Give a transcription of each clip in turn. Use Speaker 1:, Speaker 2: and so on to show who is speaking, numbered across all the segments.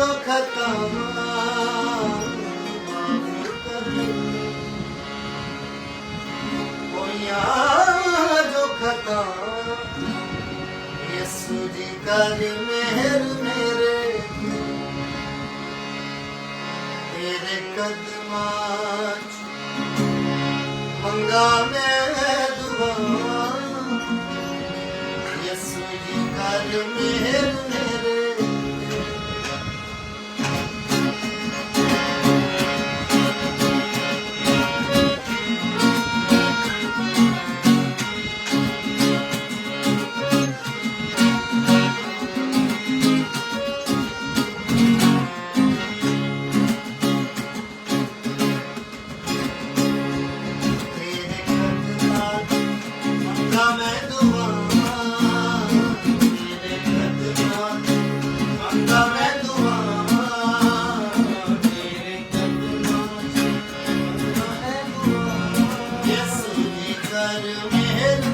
Speaker 1: yok atama बुनियादो खता यसु जी काली मेहर मेरे तेरे कदमा मंगा मैं दुआ i Yeah.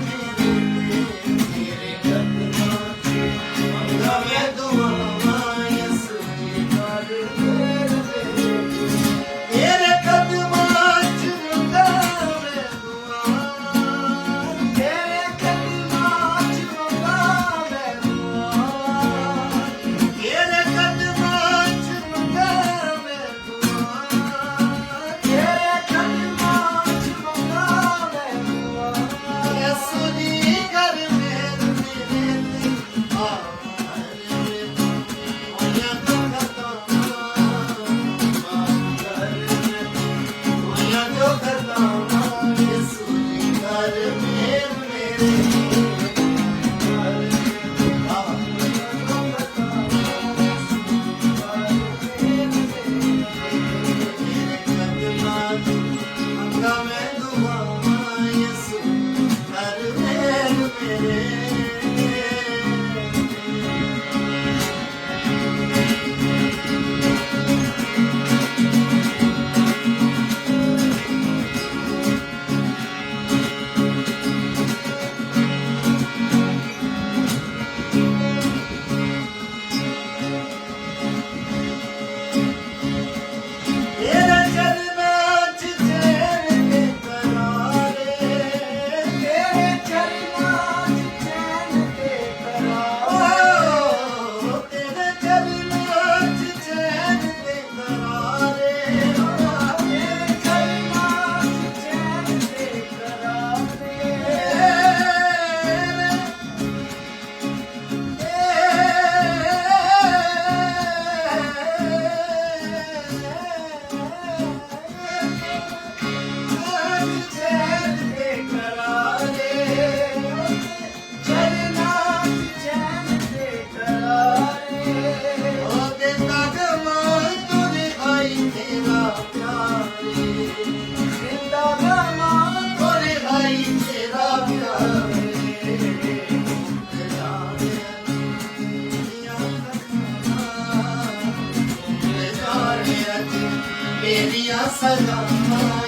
Speaker 1: 朝が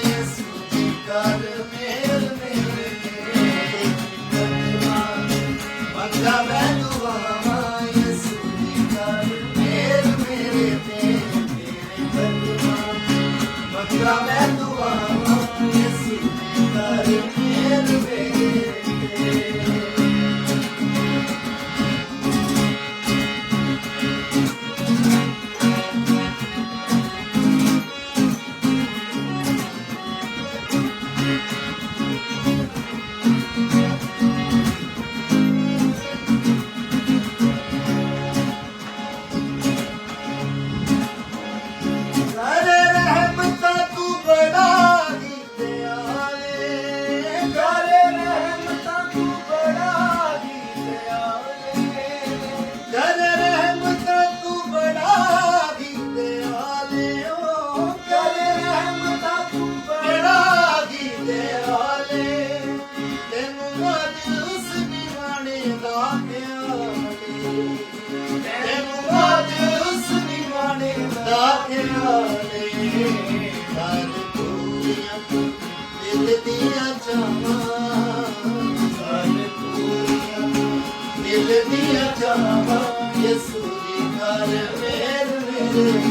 Speaker 1: araba Yasını kar vermedim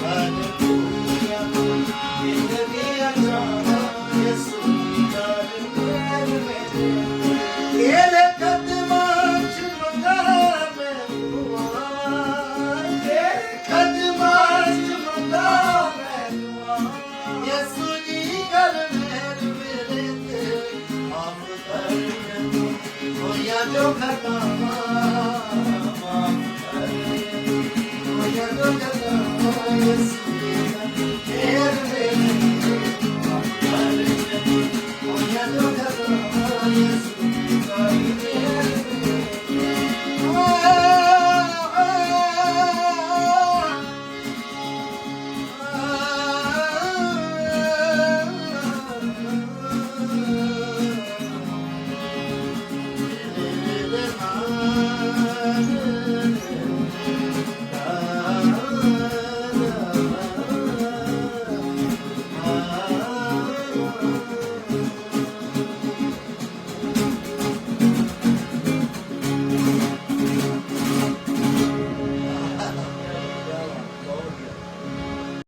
Speaker 1: Kalem bulmayalım Yeter Cheers.